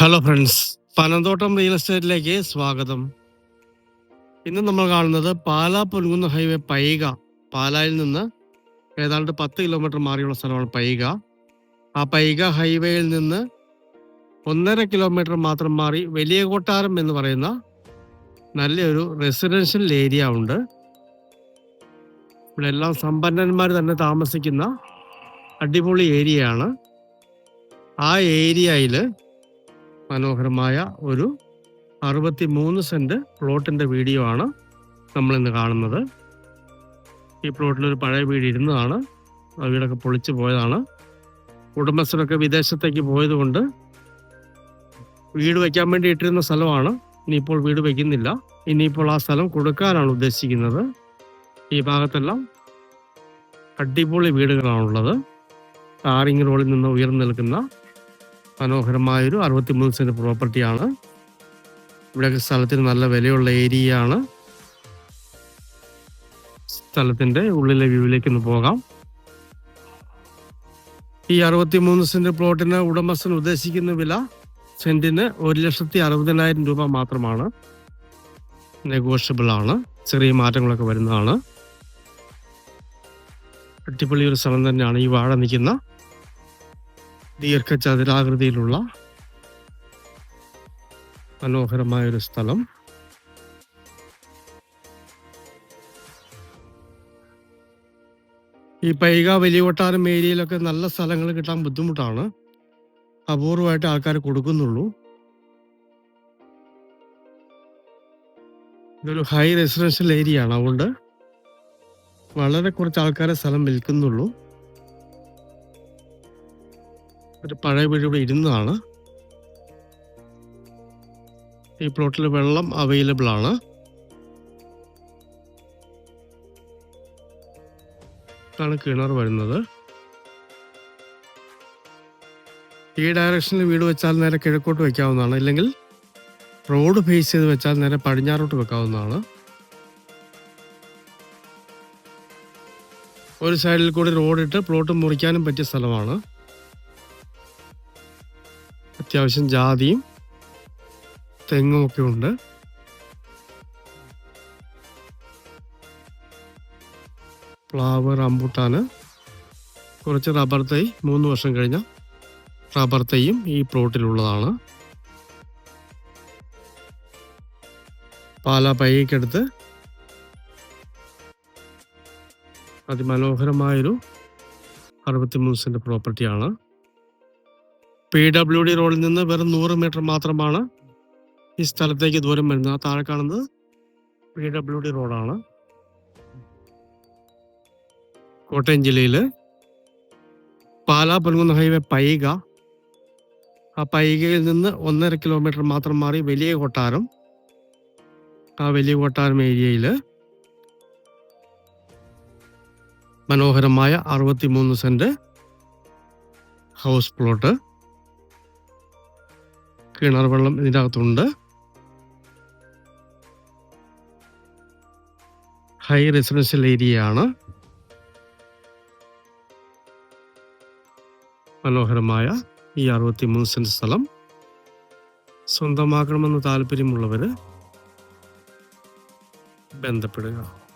Hello friends Panamthottam real എസ്റ്റേറ്റിലേക്ക് സ്വാഗതം. ഇന്ന് നമ്മൾ കാണുന്നത് പാലാ പൊൻകുന്ന് ഹൈവേ പൈക. പാലായിൽ നിന്ന് ഏതാണ്ട് പത്ത് കിലോമീറ്റർ മാറിയുള്ള സ്ഥലമാണ് പൈക. ആ പൈക ഹൈവേയിൽ നിന്ന് ഒന്നര കിലോമീറ്റർ മാത്രം മാറി വലിയ കൊട്ടാരം എന്ന് പറയുന്ന നല്ലൊരു റെസിഡൻഷ്യൽ ഏരിയ ഉണ്ട്. ഇവിടെ എല്ലാം സമ്പന്നന്മാർ തന്നെ താമസിക്കുന്ന അടിപൊളി ഏരിയയാണ് ആ ഏരിയയിൽ മനോഹരമായ ഒരു അറുപത്തി മൂന്ന് സെന്റ് പ്ലോട്ടിന്റെ വീഡിയോ ആണ് നമ്മൾ ഇന്ന് കാണുന്നത്. ഈ പ്ലോട്ടിൽ ഒരു പഴയ വീട് ഇരുന്നതാണ്. ആ വീടൊക്കെ പൊളിച്ചു പോയതാണ്. കുടുംബസ്ഥരൊക്കെ വിദേശത്തേക്ക് പോയതുകൊണ്ട് വീട് വയ്ക്കാൻ വേണ്ടി ഇട്ടിരുന്ന സ്ഥലമാണ്. ഇനിയിപ്പോൾ വീട് വയ്ക്കുന്നില്ല ഇനിയിപ്പോൾ ആ സ്ഥലം കൊടുക്കാനാണ് ഉദ്ദേശിക്കുന്നത്. ഈ ഭാഗത്തെല്ലാം അടിപൊളി വീടുകളാണുള്ളത്. ടാറിങ് റോഡിൽ നിന്ന് ഉയർന്നു നിൽക്കുന്ന മനോഹരമായൊരു അറുപത്തിമൂന്ന് സെന്റ് പ്രോപ്പർട്ടിയാണ്. ഇവിടെയൊക്കെ സ്ഥലത്തിന് നല്ല വിലയുള്ള ഏരിയ ആണ് സ്ഥലത്തിന്റെ ഉള്ളിലെ വ്യൂവിലേക്ക് ഒന്ന് പോകാം. ഈ അറുപത്തിമൂന്ന് സെന്റ് പ്ലോട്ടിന് ഉടമസ്ഥൻ ഉദ്ദേശിക്കുന്ന വില സെന്റിന് ഒരു ലക്ഷത്തി അറുപതിനായിരം രൂപ മാത്രമാണ്. നെഗോഷ്യബിൾ ആണ്. ചെറിയ മാറ്റങ്ങളൊക്കെ വരുന്നതാണ്. അടിപൊളി ഒരു സ്ഥലം തന്നെയാണ് ഈ വാഴ നിൽക്കുന്ന. ദീർഘചതുരാകൃതിയിലുള്ള മനോഹരമായ ഒരു സ്ഥലം. ഈ പൈക വലിയ കൊട്ടാരം ഏരിയയിലൊക്കെ നല്ല സ്ഥലങ്ങൾ കിട്ടാൻ ബുദ്ധിമുട്ടാണ്. അപൂർവമായിട്ട് ആൾക്കാർ കൊടുക്കുന്നുള്ളൂ. ഇതൊരു ഹൈ റെസിഡൻഷ്യൽ ഏരിയ ആണ് അതുകൊണ്ട് വളരെ കുറച്ച് ആൾക്കാരെ സ്ഥലം വിൽക്കുന്നുള്ളൂ. ഒരു പഴയ വീട് ഇവിടെ ഇരുന്നതാണ്. ഈ പ്ലോട്ടിൽ വെള്ളം അവൈലബിൾ ആണ്. ഇതാണ് കിണർ വരുന്നത്. ഈ ഡയറക്ഷനിൽ വീട് വെച്ചാൽ നേരെ കിഴക്കോട്ട് വെക്കാവുന്നതാണ്. ഇല്ലെങ്കിൽ റോഡ് ഫേസ് ചെയ്ത് വെച്ചാൽ നേരെ പടിഞ്ഞാറോട്ട് വെക്കാവുന്നതാണ്. ഒരു സൈഡിൽ കൂടി റോഡ് ഇട്ട് പ്ലോട്ട് മുറിക്കാനും പറ്റിയ സ്ഥലമാണ്. അത്യാവശ്യം ജാതിയും തെങ്ങും ഒക്കെ ഉണ്ട്. പ്ലാവ് റംബുട്ടാന്. കുറച്ച് റബ്ബർ തൈ മൂന്ന് വർഷം കഴിഞ്ഞ റബ്ബർ തൈയും ഈ പ്ലോട്ടിലുള്ളതാണ്. പാല പയ്യക്കടുത്ത് അതിമനോഹരമായൊരു അറുപത്തിമൂന്ന് സെന്റ് പ്രോപ്പർട്ടിയാണ്. പി ഡബ്ല്യു ഡി റോഡിൽ നിന്ന് വെറും നൂറ് മീറ്റർ മാത്രമാണ് ഈ സ്ഥലത്തേക്ക് ദൂരം വരുന്നത്. ആ താഴെ കാണുന്നത് പി ഡബ്ല്യു ഡി റോഡാണ് കോട്ടയം ജില്ലയിൽ പാലാ പൊൻകുന്ന ഹൈവേ പൈക. ആ പൈകയിൽ നിന്ന് ഒന്നര കിലോമീറ്റർ മാത്രം മാറി വലിയ കൊട്ടാരം. ആ വലിയ കൊട്ടാരം ഏരിയയിൽ മനോഹരമായ അറുപത്തിമൂന്ന് സെന്റ് ഹൗസ് പ്ലോട്ട് കിണർ വെള്ളം ഇതിന്റെ അകത്തുണ്ട് ഹൈ റെസിഡൻഷ്യൽ ഏരിയ ആണ്. മനോഹരമായ ഈ അറുപത്തിമൂന്ന് സെന്റ് സ്ഥലം. സ്വന്തമാക്കണമെന്ന് താല്പര്യമുള്ളവർ ബന്ധപ്പെടുക.